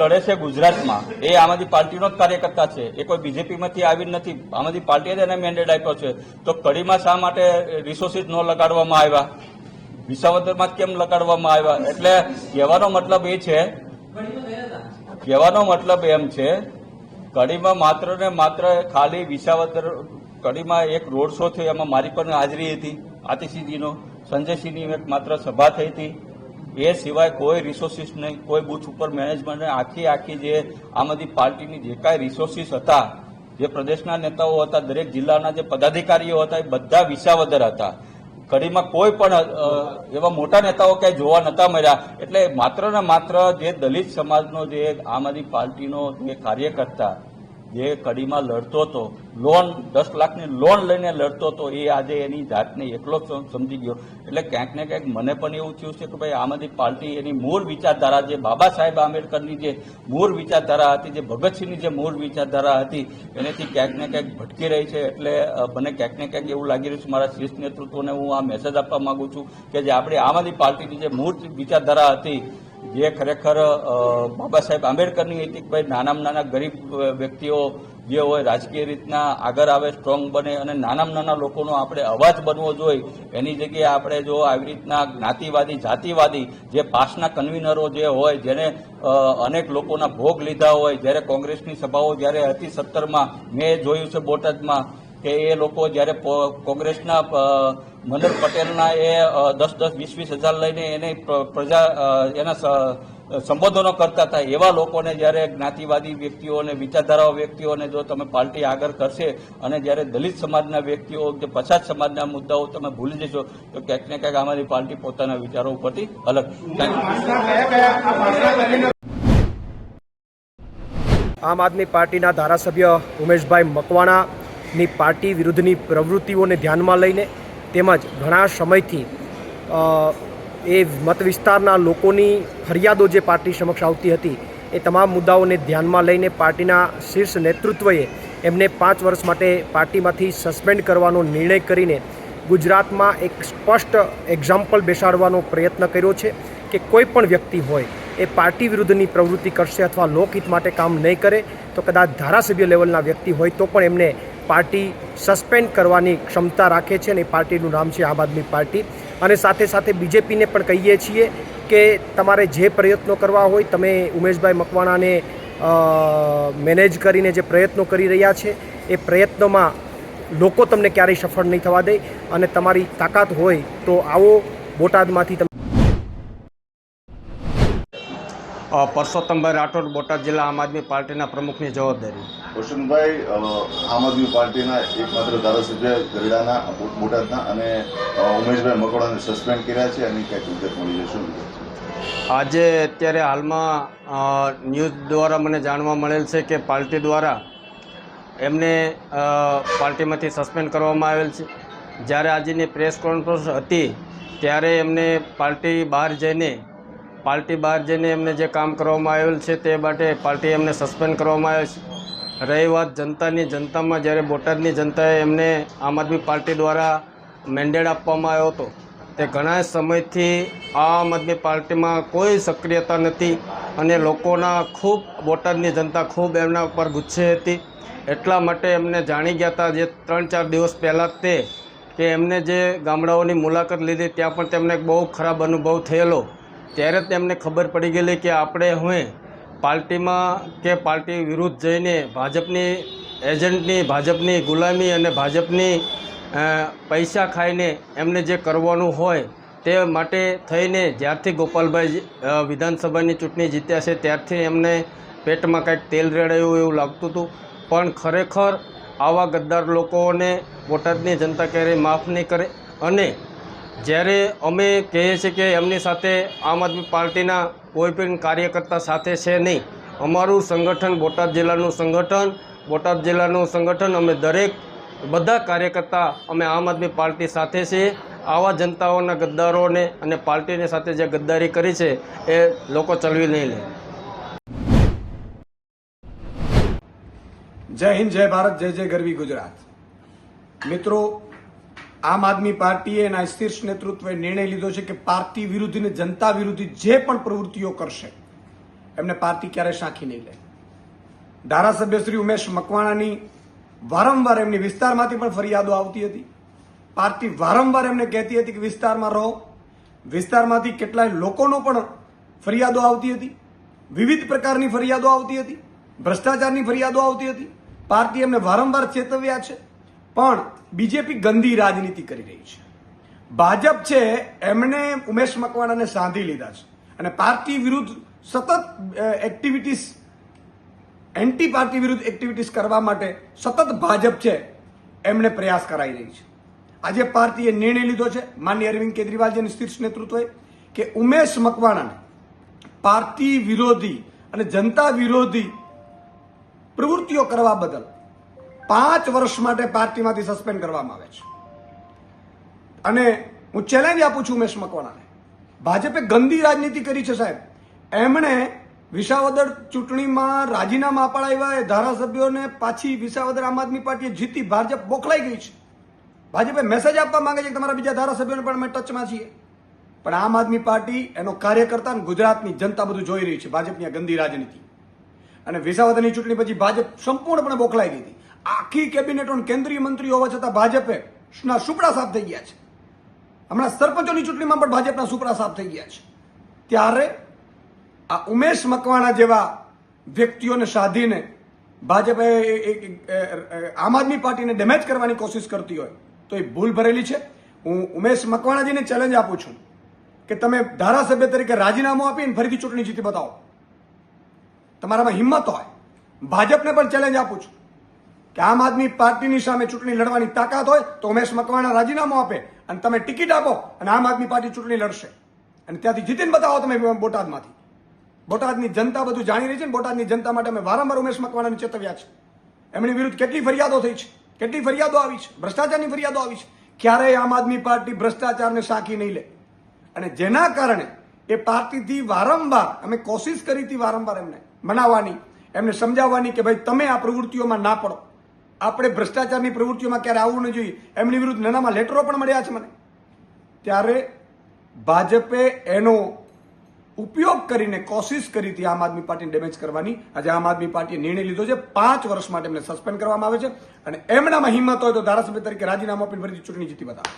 લડે છે ગુજરાતમાં, એ આમ આદમી પાર્ટીનો જ કાર્યકર્તા છે. એ કોઈ બીજેપીમાંથી આવી નથી. આમ આદમી પાર્ટીએ જ એને મેન્ડેટ આપ્યો છે. તો કડીમાં શા માટે રિસોર્સિસ ન લગાડવામાં આવ્યા? વિસાવદરમાં કેમ લગાડવામાં આવ્યા? એટલે કહેવાનો મતલબ એ છે, કહેવાનો મતલબ એમ છે, કડીમાં માત્ર ને માત્ર ખાલી વિસાવદર, કડીમાં એક રોડ શો થયો, એમાં મારી પણ હાજરી હતી, આતિશીજીનો, સંજયસિંહની એક માત્ર સભા થઈ હતી. એ સિવાય કોઈ રિસોર્સિસ નહીં, કોઈ બુથ ઉપર મેનેજમેન્ટ આખી આખી જે આમ આદમી પાર્ટીની જે કાંઈ રિસોર્સિસ હતા, જે પ્રદેશના નેતાઓ હતા, દરેક જિલ્લાના જે પદાધિકારીઓ હતા, એ બધા વિસાવદર હતા. કડીમાં કોઈ પણ એવા મોટા નેતાઓ ક્યાંય જોવા નતા મળ્યા. એટલે માત્ર ને માત્ર જે દલિત સમાજનો જે આમ આદમી પાર્ટીનો જે કાર્યકર્તા જે કડીમાં લડતો હતો, લોન, દસ લાખની લોન લઈને લડતો હતો, એ આજે એની જાતને એકલો સમજી ગયો. એટલે ક્યાંક ને ક્યાંક મને પણ એવું થયું છે કે ભાઈ, આમ આદમી પાર્ટી એની મૂળ વિચારધારા જે બાબા સાહેબ આંબેડકરની જે મૂળ વિચારધારા હતી, જે ભગતસિંહની જે મૂળ વિચારધારા હતી, એનેથી ક્યાંક ને ક્યાંક ભટકી રહી છે. એટલે મને ક્યાંક ને ક્યાંક એવું લાગી રહ્યું છે, મારા શીર્ષ નેતૃત્વને હું આ મેસેજ આપવા માંગુ છું કે જે આપણે આમ આદમી પાર્ટીની જે મૂળ વિચારધારા હતી જે ખરેખર બાબા સાહેબ આંબેડકરની હતી કે ભાઈ નાનામાં નાના ગરીબ વ્યક્તિઓ જે હોય રાજકીય રીતના આગળ આવે, સ્ટ્રોંગ બને અને નાનામાં નાના લોકોનો આપણે અવાજ બનવો જોઈએ. એની જગ્યાએ આપણે જો આવી રીતના જ્ઞાતિવાદી, જાતિવાદી જે પાસના કન્વીનરો જે હોય, જેને અનેક લોકોના ભોગ લીધા હોય, જ્યારે કોંગ્રેસની સભાઓ જ્યારે હતી સત્તરમાં, મેં જોયું છે બોટાદમાં, કે એ લોકો જ્યારે કોંગ્રેસના મનોહર પટેલના એ દસ દસ વીસ વીસ હજાર લઈને એને પ્રજા એના સંબોધનો કરતા હતા. એવા લોકોને જ્યારે જ્ઞાતિવાદી વ્યક્તિઓને વિચારધારાઓ વ્યક્તિઓને જો તમે પાર્ટી આગળ કરશે અને જ્યારે દલિત સમાજના વ્યક્તિઓ કે પછાત સમાજના મુદ્દાઓ તમે ભૂલી જશો, તો ક્યાંક ને ક્યાંક અમારી પાર્ટી પોતાના વિચારો ઉપરથી અલગ. આમ આદમી પાર્ટીના ધારાસભ્ય ઉમેશભાઈ મકવાણાની પાર્ટી વિરુદ્ધની પ્રવૃત્તિઓને ધ્યાનમાં લઈને તેમજ ઘણા સમયથી એ મત વિસ્તારના લોકોની ફરિયાદો જે પાર્ટી સમક્ષ આવતી હતી, એ તમામ મુદ્દાઓને ધ્યાનમાં લઈને પાર્ટીના શીર્ષ નેતૃત્વએ એમને પાંચ વર્ષ માટે પાર્ટીમાંથી સસ્પેન્ડ કરવાનો નિર્ણય કરીને ગુજરાતમાં એક સ્પષ્ટ એક્ઝામ્પલ બેસાડવાનો પ્રયત્ન કર્યો છે કે કોઈ પણ વ્યક્તિ હોય, એ પાર્ટી વિરુદ્ધની પ્રવૃત્તિ કરશે અથવા લોકહિત માટે કામ નહીં કરે, તો કદાચ ધારાસભ્ય લેવલના વ્યક્તિ હોય તો પણ એમને પાર્ટી સસ્પેન્ડ કરવાની ક્ષમતા રાખે છે અને પાર્ટીનું નામ છે આમ આદમી પાર્ટી. અને સાથે સાથે બીજેપીને પણ કહીએ છીએ કે તમારે જે પ્રયત્નો કરવા હોય, તમે ઉમેશભાઈ મકવાણાને મેનેજ કરીને જે પ્રયત્નો કરી રહ્યા છે, એ પ્રયત્નોમાં લોકો તમને ક્યારેય સફળ નહીં થવા દે અને તમારી તાકાત હોય તો આવો બોટાદમાંથી તમે પરસોત્તમભાઈ રાઠોડ બોટાદ જિલ્લા આમ આદમી પાર્ટીના પ્રમુખની જવાબદારી. રોશનભાઈ આમ આદમી પાર્ટીના એકમાત્ર ધારાસભ્ય ગરડાના બોટાદના અને ઉમેશભાઈ મકવાણાને સસ્પેન્ડ કર્યા છે અને કંઈક વિગત મળી જશે આજે અત્યારે હાલમાં ન્યૂઝ દ્વારા મને જાણવા મળેલ છે કે પાર્ટી દ્વારા એમને પાર્ટીમાંથી સસ્પેન્ડ કરવામાં આવેલ છે. જ્યારે આજની પ્રેસ કોન્ફરન્સ હતી ત્યારે એમને પાર્ટી બહાર જઈને પાર્ટી બહાર જઈને એમને જે કામ કરવામાં આવેલ છે તે માટે પાર્ટી એમને સસ્પેન્ડ કરવામાં આવેલ છે. રહી વાત જનતાની, જનતામાં જ્યારે બોટાદની જનતાએ એમને આમ આદમી પાર્ટી દ્વારા મેન્ડેટ આપવામાં આવ્યો હતો, તે ઘણા સમયથી આમ આદમી પાર્ટીમાં કોઈ સક્રિયતા નથી અને લોકોના ખૂબ બોટાદની જનતા ખૂબ એમના ઉપર ગુસ્સે હતી. એટલા માટે એમને જાણી ગયા હતા જે ત્રણ ચાર દિવસ પહેલાં તે, કે એમને જે ગામડાઓની મુલાકાત લીધી, ત્યાં પણ તેમને બહુ ખરાબ અનુભવ થયેલો. ત્યારે તેમને ખબર પડી ગયેલી કે આપણે હવે પાર્ટીમાં કે પાર્ટી વિરુદ્ધ જઈને ભાજપની એજન્ટની, ભાજપની ગુલામી અને ભાજપની પૈસા ખાઈને એમને જે કરવાનું હોય તે માટે થઈને જ્યારથી ગોપાલભાઈ વિધાનસભાની ચૂંટણી જીત્યા છે ત્યારથી એમને પેટમાં કંઈક તેલ રેડાયું એવું લાગતું હતું. પણ ખરેખર આવા ગદ્દાર લોકોને બોટાદની જનતા ક્યારેય માફ નહીં કરે અને જ્યારે અમે કહીએ છીએ કે એમની સાથે આમ આદમી પાર્ટીના કોઈ પણ કાર્યકર્તા સાથે છે નહીં. અમારું સંગઠન બોટાદ જિલ્લાનું સંગઠન, બોટાદ જિલ્લાનું સંગઠન, અમે દરેક બધા કાર્યકર્તા અમે આમ આદમી પાર્ટી સાથે છીએ. આવા જનતાઓના ગદ્દારોને અને પાર્ટીની સાથે જે ગદ્દારી કરી છે એ લોકો ચલવી નહીં લે. જય હિન્દ, જય ભારત, જય જય ગરવી ગુજરાત. મિત્રો આમ આદમી પાર્ટીએ એના શીર્ષ નેતૃત્વે નિર્ણય લીધો છે કે પાર્ટી વિરુદ્ધ ને જનતા વિરુદ્ધ જે પણ પ્રવૃત્તિઓ કરશે, એમને પાર્ટી ક્યારેય સાંખી નહીં લે. ધારાસભ્ય શ્રી ઉમેશ મકવાણાની વારંવાર એમની વિસ્તારમાંથી પણ ફરિયાદો આવતી હતી. પાર્ટી વારંવાર એમને કહેતી હતી કે વિસ્તારમાં રહો. વિસ્તારમાંથી કેટલાય લોકોનો પણ ફરિયાદો આવતી હતી. વિવિધ પ્રકારની ફરિયાદો આવતી હતી. ભ્રષ્ટાચારની ફરિયાદો આવતી હતી. પાર્ટી એમને વારંવાર ચેતવ્યા છે. પણ બીજેપી ગંદી રાજનીતિ કરી રહી છે. ભાજપ છે, એમણે ઉમેશ મકવાણાને સાંધી લીધા છે. અને પાર્ટી વિરુદ્ધ સતત એક્ટિવિટીઝ એન્ટી પાર્ટી વિરુદ્ધ એક્ટિવિટીસ કરવા માટે સતત ભાજપ છે, એમણે પ્રયાસ કરાઈ રહી છે. આજે પાર્ટીએ નિર્ણય લીધો છે, માન્ય અરવિંદ કેજરીવાલજીના શીર્ષ નેતૃત્વએ કે ઉમેશ મકવાણાને પાર્ટી વિરોધી અને જનતા વિરોધી પ્રવૃત્તિઓ કરવા બદલ પાંચ વર્ષ માટે પાર્ટીમાંથી સસ્પેન્ડ કરવામાં આવે છે. અને હું ચેલેન્જ આપું છું ઉમેશ મકવાણાને. ભાજપે ગંદી રાજનીતિ કરી છે સાહેબ. એમણે વિસાવદર ચૂંટણીમાં રાજીનામા અપાડાવ્યા એ ધારાસભ્યોને પાછી વિસાવદર આમ આદમી પાર્ટીએ જીતી ભાજપ બોખલાઈ ગઈ છે. ભાજપે મેસેજ આપવા માંગે છે કે તમારા બીજા ધારાસભ્યોને પણ અમે ટચમાં છીએ. પણ આમ આદમી પાર્ટી એનો કાર્યકર્તા ગુજરાતની જનતા બધું જોઈ રહી છે. ભાજપની આ ગંદી રાજનીતિ. અને વિસાવદરની ચૂંટણી પછી ભાજપ સંપૂર્ણપણે બોખલાઈ ગઈ હતી. આખી કેબિનેટ ઓન કેન્દ્રીય મંત્રી હોવા છતાં ભાજપે ના સુપડા સાફ થઈ ગયા છે. હમણાં સરપંચોની ચૂંટણીમાં પણ ભાજપના સુપડા સાફ થઈ ગયા છે. ત્યારે આ ઉમેશ મકવાણા જેવા વ્યક્તિઓને સાધીને ભાજપે આમ આદમી પાર્ટીને ડેમેજ કરવાની કોશિશ કરતી હોય તો એ ભૂલ ભરેલી છે. હું ઉમેશ મકવાણાજીને ચેલેન્જ આપું છું કે તમે ધારાસભ્ય તરીકે રાજીનામું આપીને ફરીથી ચૂંટણી જીતી બતાવો. તમારામાં હિંમત હોય. ભાજપને પણ ચેલેન્જ આપું છું. કે આમ આદમી પાર્ટીની સામે ચૂંટણી લડવાની તાકાત હોય તો ઉમેશ મકવાણા રાજીનામું આપે અને તમે ટિકિટ આપો અને આમ આદમી પાર્ટી ચૂંટણી લડશે. અને ત્યાંથી જીતીને બતાવો તમે બોટાદમાંથી. બોટાદની જનતા બધું જાણી રહી છે ને બોટાદની જનતા માટે અમે વારંવાર ઉમેશ મકવાણાને ચેતવ્યા છે. એમની વિરુદ્ધ કેટલી ફરિયાદો થઈ છે? કેટલી ફરિયાદો આવી છે? ભ્રષ્ટાચારની ફરિયાદો આવી છે. ક્યારેય આમ આદમી પાર્ટી ભ્રષ્ટાચારને સાંખી નહીં લે. અને જેના કારણે એ પાર્ટીથી વારંવાર, અમે કોશિશ કરી હતી વારંવાર એમને મનાવવાની, એમને સમજાવવાની કે ભાઈ તમે આ પ્રવૃત્તિઓમાં ના પડો. આપણે ભ્રષ્ટાચારની પ્રવૃત્તિઓમાં ક્યારે આવવું ન જોઈએ, એમની વિરુદ્ધ નાનામાં લેટરો પણ મળ્યા છે મને. ત્યારે ભાજપે એનો ઉપયોગ કરીને કોશિશ કરી હતી આમ આદમી પાર્ટીને ડેમેજ કરવાની. આજે આમ આદમી પાર્ટીએ નિર્ણય લીધો છે, પાંચ વર્ષ માટે એમને સસ્પેન્ડ કરવામાં આવે છે અને એમનામાં હિંમત હોય તો ધારાસભ્ય તરીકે રાજીનામું આપીને ફરીથી ચૂંટણી જીતી બતાવે.